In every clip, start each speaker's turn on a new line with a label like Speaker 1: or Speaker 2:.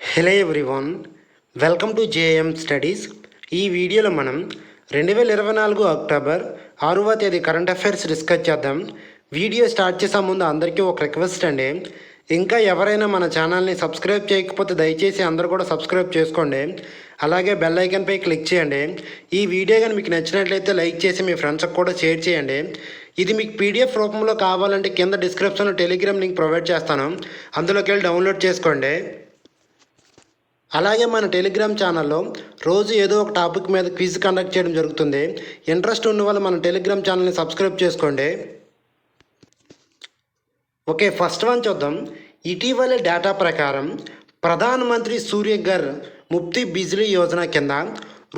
Speaker 1: Hello everyone welcome to JM studies ఈ వీడియోలో మనం రెండు వేల ఇరవై నాలుగు అక్టోబర్ ఆరవ తేదీ కరెంట్ అఫైర్స్ డిస్కస్ చేద్దాం. వీడియో స్టార్ట్ చేసే ముందు అందరికీ ఒక రిక్వెస్ట్ అండి. ఇంకా ఎవరైనా మన ఛానల్ని సబ్స్క్రైబ్ చేయకపోతే దయచేసి అందరూ కూడా సబ్స్క్రైబ్ చేసుకోండి. అలాగే బెల్ ఐకన్పై క్లిక్ చేయండి. ఈ వీడియో కానీ మీకు నచ్చినట్లయితే లైక్ చేసి మీ ఫ్రెండ్స్కి కూడా షేర్ చేయండి. ఇది మీకు పీడిఎఫ్ రూపంలో కావాలంటే కింద డిస్క్రిప్షన్లో టెలిగ్రామ్ లింక్ ప్రొవైడ్ చేస్తాను. అందులోకి వెళ్ళి డౌన్లోడ్ చేసుకోండి. అలాగే మన టెలిగ్రామ్ ఛానల్లో రోజు ఏదో ఒక టాపిక్ మీద క్విజ్ కండక్ట్ చేయడం జరుగుతుంది. ఇంట్రెస్ట్ ఉన్న వాళ్ళు మన టెలిగ్రామ్ ఛానల్ని సబ్స్క్రైబ్ చేసుకోండి. ఓకే ఫస్ట్ వన్ చూద్దాం. ఇటీవల డేటా ప్రకారం ప్రధానమంత్రి సూర్యఘర్ ముప్తి బిజ్లీ యోజన కింద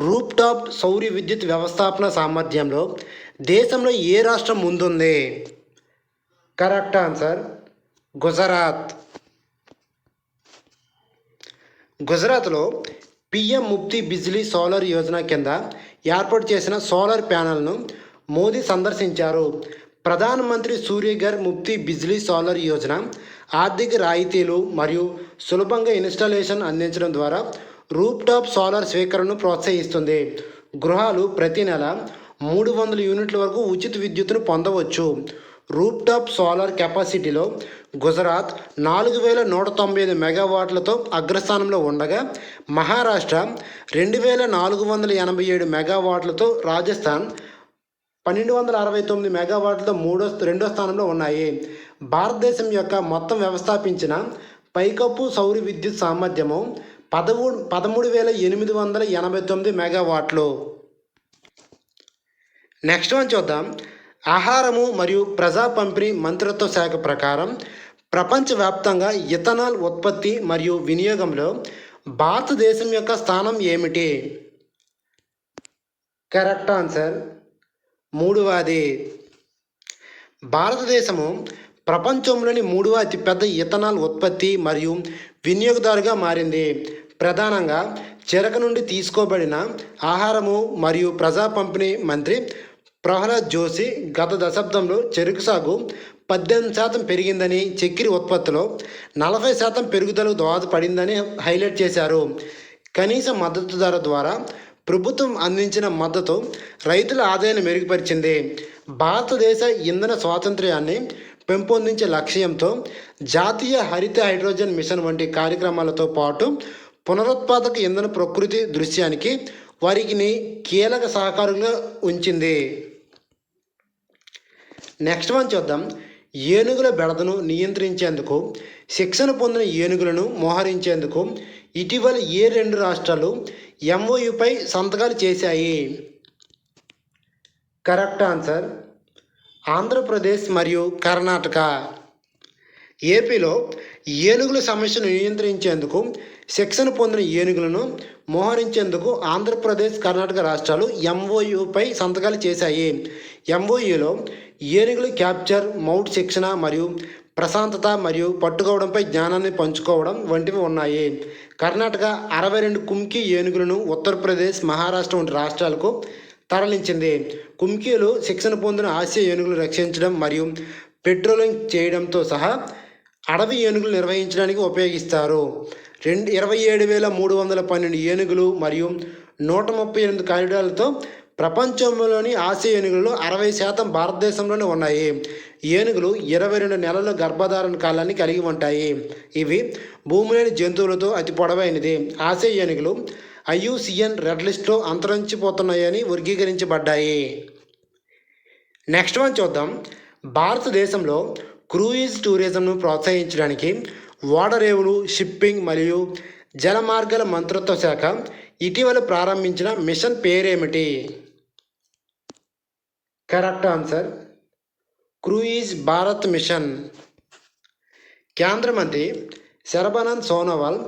Speaker 1: రూప్ టాప్ సౌర విద్యుత్ వ్యవస్థాపన సామర్థ్యంలో దేశంలో ఏ రాష్ట్రం ముందుంది? Correct answer Gujarat. గుజరాత్లో పిఎం ముఫ్తీ బిజ్లీ సోలార్ యోజన కింద ఏర్పాటు చేసిన సోలార్ ప్యానెల్ను మోదీ సందర్శించారు. ప్రధానమంత్రి సూర్యఘర్ ముఫ్తీ బిజ్లీ సోలార్ యోజన ఆర్థిక రాయితీలు మరియు సులభంగా ఇన్స్టాలేషన్ అందించడం ద్వారా రూప్ టాప్ సోలార్ స్వీకరణను ప్రోత్సహిస్తుంది. గృహాలు ప్రతి నెల మూడు వందల యూనిట్ల వరకు ఉచిత విద్యుత్తును పొందవచ్చు. రూప్టాప్ సోలార్ కెపాసిటీలో గుజరాత్ నాలుగు వేల నూట తొంభై ఐదు మెగావాట్లతో అగ్రస్థానంలో ఉండగా మహారాష్ట్ర రెండు వేల నాలుగు వందల ఎనభై ఏడు మెగావాట్లతో రాజస్థాన్ పన్నెండు వందల అరవై తొమ్మిది మెగావాట్లతో మూడో రెండో స్థానంలో ఉన్నాయి. భారతదేశం యొక్క మొత్తం వ్యవస్థాపించిన పైకప్పు సౌర విద్యుత్ సామర్థ్యము పదమూడు పదమూడు వేల ఎనిమిది వందల ఎనభై తొమ్మిది మెగావాట్లు. నెక్స్ట్ వన్ చూద్దాం. ఆహారము మరియు ప్రజా పంపిణీ మంత్రిత్వ శాఖ ప్రకారం ప్రపంచవ్యాప్తంగా ఇథనాల్ ఉత్పత్తి మరియు వినియోగంలో భారతదేశం యొక్క స్థానం ఏమిటి? కరెక్ట్ ఆన్సర్ మూడవది. భారతదేశము ప్రపంచంలోని మూడవ అతిపెద్ద ఇథనాల్ ఉత్పత్తి మరియు వినియోగదారుగా మారింది. ప్రధానంగా చెరక నుండి తీసుకోబడిన ఆహారము మరియు ప్రజా పంపిణీ మంత్రి ప్రహ్లాద్ జోషి గత దశాబ్దంలో చెరుకు సాగు పద్దెనిమిది శాతం పెరిగిందని చక్కెర ఉత్పత్తిలో నలభై శాతం పెరుగుదలకు దోహదపడిందని హైలైట్ చేశారు. కనీస మద్దతు ధర ద్వారా ప్రభుత్వం అందించిన మద్దతు రైతుల ఆదాయాన్ని మెరుగుపరిచింది. భారతదేశ ఇంధన స్వాతంత్ర్యాన్ని పెంపొందించే లక్ష్యంతో జాతీయ హరిత హైడ్రోజన్ మిషన్ వంటి కార్యక్రమాలతో పాటు పునరుత్పాదక ఇంధన ప్రకృతి దృశ్యానికి వారికి కీలక సహకారంగా ఉంచింది. నెక్స్ట్ వన్ చూద్దాం. ఏనుగుల బెడదను నియంత్రించేందుకు శిక్షణ పొందిన ఏనుగులను మోహరించేందుకు ఇటీవల ఏ రెండు రాష్ట్రాలు ఎంఓయుపై సంతకాలు చేశాయి? కరెక్ట్ ఆన్సర్ ఆంధ్రప్రదేశ్ మరియు కర్ణాటక. ఏపీలో ఏనుగుల సమస్యను నియంత్రించేందుకు శిక్షణ పొందిన ఏనుగులను మోహరించేందుకు ఆంధ్రప్రదేశ్ కర్ణాటక రాష్ట్రాలు ఎంఓయుపై సంతకాలు చేశాయి. ఎంఓయులో ఏనుగులు క్యాప్చర్ మౌట్ శిక్షణ మరియు ప్రశాంతత మరియు పట్టుకోవడంపై జ్ఞానాన్ని పంచుకోవడం వంటివి ఉన్నాయి. కర్ణాటక అరవై రెండు కుంకి ఏనుగులను ఉత్తరప్రదేశ్ మహారాష్ట్ర వంటి రాష్ట్రాలకు తరలించింది. కుంకీలు శిక్షణ పొందిన ఆసియా ఏనుగులు రక్షించడం మరియు పెట్రోలింగ్ చేయడంతో సహా అడవి ఏనుగులు నిర్వహించడానికి ఉపయోగిస్తారు. రెండు ఇరవై ఏడు వేల మూడు వందల పన్నెండు ఏనుగులు మరియు నూట ముప్పై ఎనిమిది కారిడార్లతో ప్రపంచంలోని ఆసియా ఏనుగులలో అరవై శాతం భారతదేశంలోనే ఉన్నాయి. ఏనుగులు ఇరవై రెండు నెలల గర్భధారణ కాలాన్ని కలిగి ఉంటాయి. ఇవి భూమిలోని జంతువులతో అతి పొడవైనది. ఆసియా ఏనుగులు ఐయుసిఎన్ రెడ్ లిస్ట్లో అంతరించిపోతున్నాయని వర్గీకరించబడ్డాయి. నెక్స్ట్ వన్ చూద్దాం. భారతదేశంలో క్రూయిజ్ టూరిజంను ప్రోత్సహించడానికి ఓడరేవులు షిప్పింగ్ మరియు జలమార్గాల మంత్రిత్వ శాఖ ఇటీవల ప్రారంభించిన మిషన్ పేరేమిటి? Correct answer. Cruise Bharat mission. కేంద్ర మంత్రి శరభానంద్ సోనోవాల్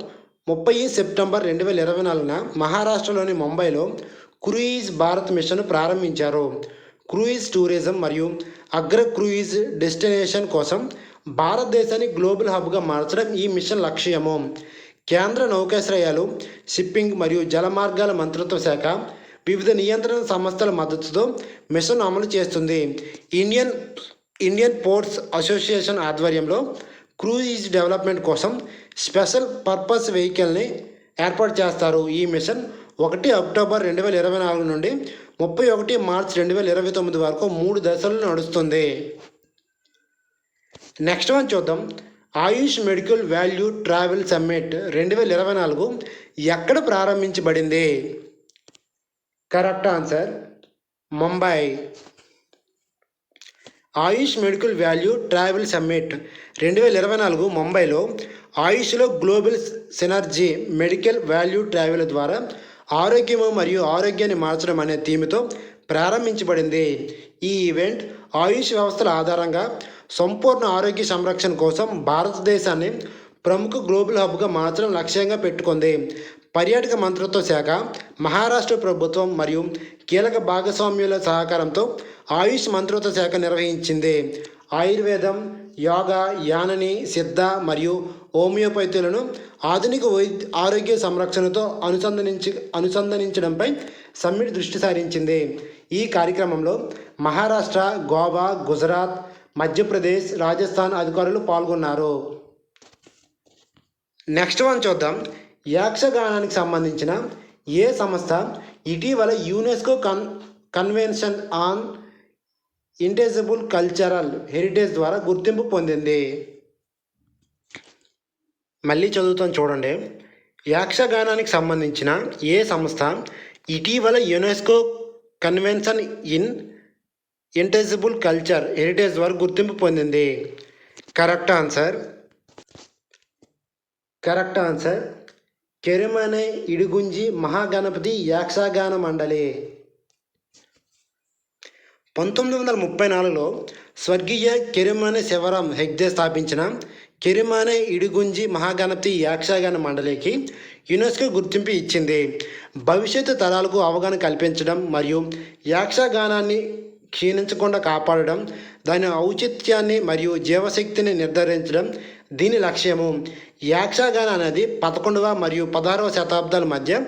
Speaker 1: ముప్పై సెప్టెంబర్ రెండు వేల ఇరవై నాలుగున మహారాష్ట్రలోని ముంబైలో క్రూయిజ్ భారత్ మిషన్ ప్రారంభించారు. క్రూయిజ్ టూరిజం మరియు అగ్ర క్రూయిజ్ డెస్టినేషన్ కోసం భారతదేశాన్ని గ్లోబల్ హబ్గా మార్చడం ఈ మిషన్ లక్ష్యము. కేంద్ర నౌకాశ్రయాలు షిప్పింగ్ మరియు జలమార్గాల మంత్రిత్వ శాఖ వివిధ నియంత్రణ సంస్థల మద్దతుతో మిషన్ అమలు చేస్తుంది. ఇండియన్ ఇండియన్ పోర్ట్స్ అసోసియేషన్ ఆధ్వర్యంలో క్రూయిజ్ డెవలప్మెంట్ కోసం స్పెషల్ పర్పస్ వెహికల్ని ఏర్పాటు చేస్తారు. ఈ మిషన్ ఒకటి అక్టోబర్ రెండు వేల ఇరవై నాలుగు నుండి ముప్పై ఒకటి మార్చ్ రెండు వేల ఇరవై తొమ్మిది వరకు మూడు దశలను నడుస్తుంది. నెక్స్ట్ వన్ చూద్దాం. Ayush medical value travel summit రెండు వేల ఇరవై నాలుగు ఎక్కడ ప్రారంభించబడింది? Correct answer. Mumbai. Ayush medical value travel summit రెండు వేల ఇరవై నాలుగు ముంబైలో ఆయుష్లో global synergy medical value travel ద్వారా ఆరోగ్యము మరియు ఆరోగ్యాన్ని మార్చడం అనే థీమ్తో ప్రారంభించబడింది. ఈ ఈవెంట్ ఆయుష్ వ్యవస్థల ఆధారంగా సంపూర్ణ ఆరోగ్య సంరక్షణ కోసం భారతదేశాన్ని ప్రముఖ గ్లోబల్ హబ్గా మార్చడం లక్ష్యంగా పెట్టుకుంది. పర్యాటక మంత్రిత్వ శాఖ మహారాష్ట్ర ప్రభుత్వం మరియు కీలక భాగస్వామ్యుల సహకారంతో ఆయుష్ మంత్రిత్వ శాఖ నిర్వహించింది. ఆయుర్వేదం యోగా యానని సిద్ధ మరియు హోమియోపతిలను ఆధునిక వైద్య ఆరోగ్య సంరక్షణతో అనుసంధానించి అనుసంధానించడంపై సమ్మిట్ దృష్టి సారించింది. ఈ కార్యక్రమంలో మహారాష్ట్ర గోవా గుజరాత్ మధ్యప్రదేశ్ రాజస్థాన్ అధికారులు పాల్గొన్నారు. నెక్స్ట్ వన్ చూద్దాం. యక్షగానానికి సంబంధించిన ఏ సంస్థ ఇటీవల యునెస్కో కన్ convention on intangible cultural heritage ద్వారా గుర్తింపు పొందింది. మళ్ళీ చదువుతాను చూడండి. యక్షగానానికి సంబంధించిన ఏ సంస్థ ఇటీవల UNESCO convention in intangible culture heritage ద్వారా గుర్తింపు పొందింది. Correct answer. Correct answer. Kerimane Idagunji Mahaganapati Yakshagana Mandali. పంతొమ్మిది వందల ముప్పై నాలుగులో స్వర్గీయ కెరుమనే శివరాం హెగ్డే స్థాపించిన కెరిమానే ఇడుగుంజి మహాగణపతి యాక్షగాన మండలికి యునెస్కో గుర్తింపు ఇచ్చింది. భవిష్యత్తు తరాలకు అవగాహన కల్పించడం మరియు యాక్షగానాన్ని క్షీణించకుండా కాపాడడం దాని ఔచిత్యాన్ని మరియు జీవశక్తిని నిర్ధారించడం దీని లక్ష్యము. యాక్షగాన అనేది పదకొండవ మరియు పదహారవ శతాబ్దాల మధ్య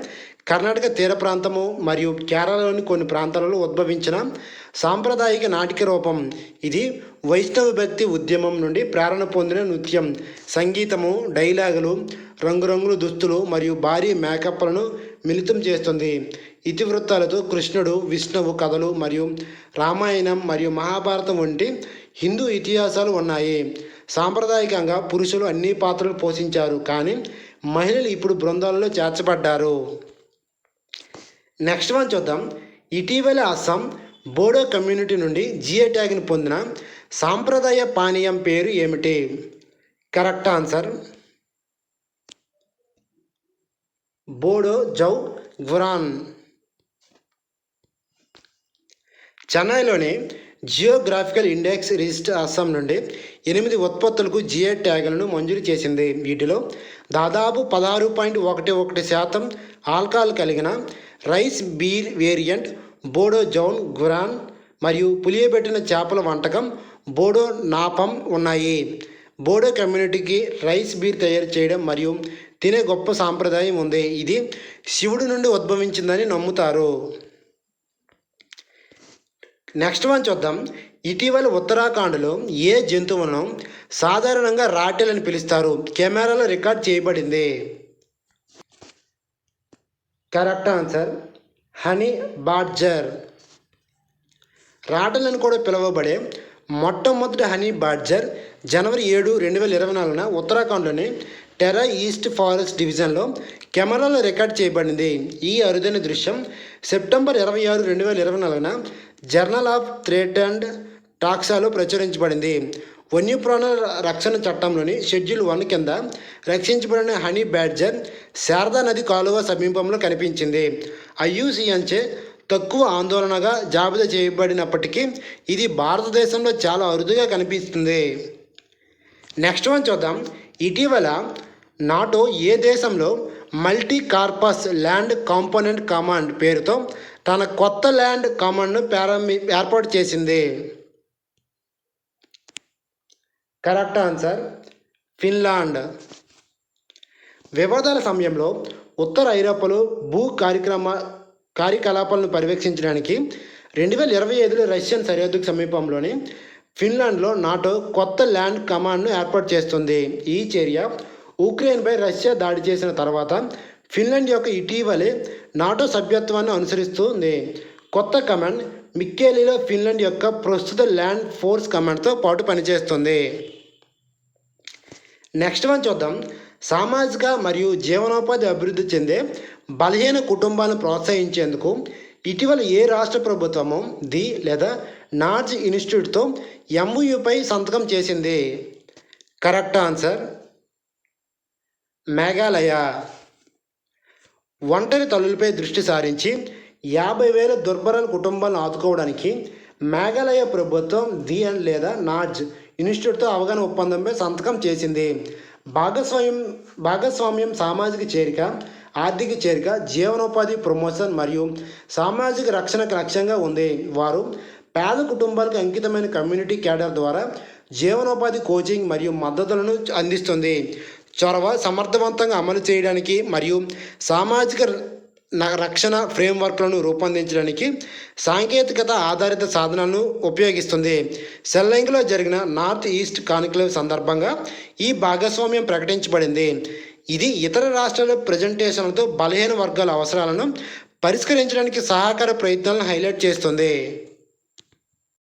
Speaker 1: కర్ణాటక తీర ప్రాంతము మరియు కేరళలోని కొన్ని ప్రాంతాలలో ఉద్భవించిన సాంప్రదాయిక నాటిక రూపం. ఇది వైష్ణవ భక్తి ఉద్యమం నుండి ప్రేరణ పొందిన నృత్యం. సంగీతము డైలాగులు రంగురంగుల దుస్తులు మరియు భారీ మేకప్లను మిళితం చేస్తుంది. ఇతివృత్తాలతో కృష్ణుడు విష్ణువు కథలు మరియు రామాయణం మరియు మహాభారతం వంటి హిందూ ఇతిహాసాలు ఉన్నాయి. సాంప్రదాయకంగా పురుషులు అన్ని పాత్రలు పోషించారు కానీ మహిళలు ఇప్పుడు బృందాలలో చేర్చబడ్డారు. నెక్స్ట్ వన్ చూద్దాం. ఇటీవల అస్సాం బోడో కమ్యూనిటీ నుండి జిఏ ట్యాగ్ని పొందిన సాంప్రదాయ పానీయం పేరు ఏమిటి? Correct answer. బోడో జౌ గురాన్. చెన్నైలోని జియోగ్రాఫికల్ ఇండెక్స్ రిజిస్టర్ అస్సాం నుండి ఎనిమిది ఉత్పత్తులకు జిఏ ట్యాగులను మంజూరు చేసింది. వీటిలో దాదాపు పదహారు పాయింట్ ఒకటి ఒకటి శాతం ఆల్కహాల్ కలిగిన rice beer variant Bodo Jou Gwran మరియు పులియబెట్టిన చేపల వంటకం బోడో నాపం ఉన్నాయి. బోడో కమ్యూనిటీకి రైస్ బీర్ తయారు చేయడం మరియు తినే గొప్ప సాంప్రదాయం ఉంది. ఇది శివుడి నుండి ఉద్భవించిందని నమ్ముతారు. నెక్స్ట్ వన్ చూద్దాం. ఇటీవల ఉత్తరాఖండ్లో ఏ జంతువులను సాధారణంగా రాటెల్ అని పిలుస్తారు? కెమెరాలో రికార్డ్ చేయబడింది. Correct answer honey badger ratel అని కూడా పిలువబడే మొట్టమొదటి హనీ బాడ్జర్ జనవరి ఏడు రెండు వేల ఇరవై నాలుగున ఉత్తరాఖండ్లోని టెరా ఈస్ట్ ఫారెస్ట్ డివిజన్లో కెమెరాలో రికార్డ్ చేయబడింది. ఈ అరుదైన దృశ్యం సెప్టెంబర్ ఇరవై ఆరు రెండు వేల ఇరవై నాలుగున జర్నల్ ఆఫ్ థ్రెట్ అండ్ టాక్సాలో ప్రచురించబడింది. వన్యప్రాణుల రక్షణ చట్టంలోని షెడ్యూల్ వన్ కింద రక్షించబడిన హనీ బ్యాడ్జర్ శారదా నది కాలువ సమీపంలో కనిపించింది. ఐయుసిఎన్చే తక్కువ ఆందోళనగా జాబితా చేయబడినప్పటికీ ఇది భారతదేశంలో చాలా అరుదుగా కనిపిస్తుంది. నెక్స్ట్ వన్ చూద్దాం. ఇటీవల నాటో ఏ దేశంలో multi corpus land component command పేరుతో తన కొత్త ల్యాండ్ కమాండ్ను ప్రారంభి ఏర్పాటు చేసింది. Correct answer Finland. వివాదాల సమయంలో ఉత్తర ఐరోపాలో భూ కార్యక్రమ కార్యకలాపాలను పర్యవేక్షించడానికి రెండు వేల ఇరవై ఐదులో రష్యన్ సరిహద్దుకు సమీపంలోని ఫిన్లాండ్లో నాటో కొత్త ల్యాండ్ కమాండ్ను ఏర్పాటు చేస్తుంది. ఈ చర్య ఉక్రెయిన్పై రష్యా దాడి చేసిన తర్వాత ఫిన్లాండ్ యొక్క ఇటీవలే నాటో సభ్యత్వాన్ని అనుసరిస్తుంది. కొత్త కమాండ్ మిక్కేలీలో ఫిన్లాండ్ యొక్క ప్రస్తుత ల్యాండ్ ఫోర్స్ కమాండ్తో పాటు పనిచేస్తుంది. నెక్స్ట్ వన్ చూద్దాం. సామాజిక మరియు జీవనోపాధి అభివృద్ధి చెందే బలహీన కుటుంబాలను ప్రోత్సహించేందుకు ఇటీవల ఏ రాష్ట్ర ప్రభుత్వము ది లేదా నార్జ్ ఇన్స్టిట్యూట్తో ఎంయుపై సంతకం చేసింది? Correct answer Meghalaya. ఒంటరి తల్లులపై దృష్టి సారించి యాభై వేల దుర్భర కుటుంబాలను ఆదుకోవడానికి మేఘాలయ ప్రభుత్వం ది లేదా నాజ్ ఇన్స్టిట్యూట్తో అవగాహన ఒప్పందంపై సంతకం చేసింది. భాగస్వామ్యం భాగస్వామ్యం సామాజిక చేరిక ఆర్థిక చేరిక జీవనోపాధి ప్రమోషన్ మరియు సామాజిక రక్షణకు లక్ష్యంగా ఉంది. వారు పేద కుటుంబాలకు అంకితమైన కమ్యూనిటీ క్యాడర్ ద్వారా జీవనోపాధి కోచింగ్ మరియు మద్దతులను అందిస్తుంది. చొరవ సమర్థవంతంగా అమలు చేయడానికి మరియు సామాజిక రక్షణ ఫ్రేమ్వర్క్లను రూపొందించడానికి సాంకేతికత ఆధారిత సాధనాలను ఉపయోగిస్తుంది. సెల్లింగ్లో జరిగిన నార్త్ ఈస్ట్ కాన్క్లేవ్ సందర్భంగా ఈ భాగస్వామ్యం ప్రకటించబడింది. ఇది ఇతర రాష్ట్రాల ప్రజెంటేషన్లతో బలహీన వర్గాల అవసరాలను పరిష్కరించడానికి సహకార ప్రయత్నాలను హైలైట్ చేస్తుంది.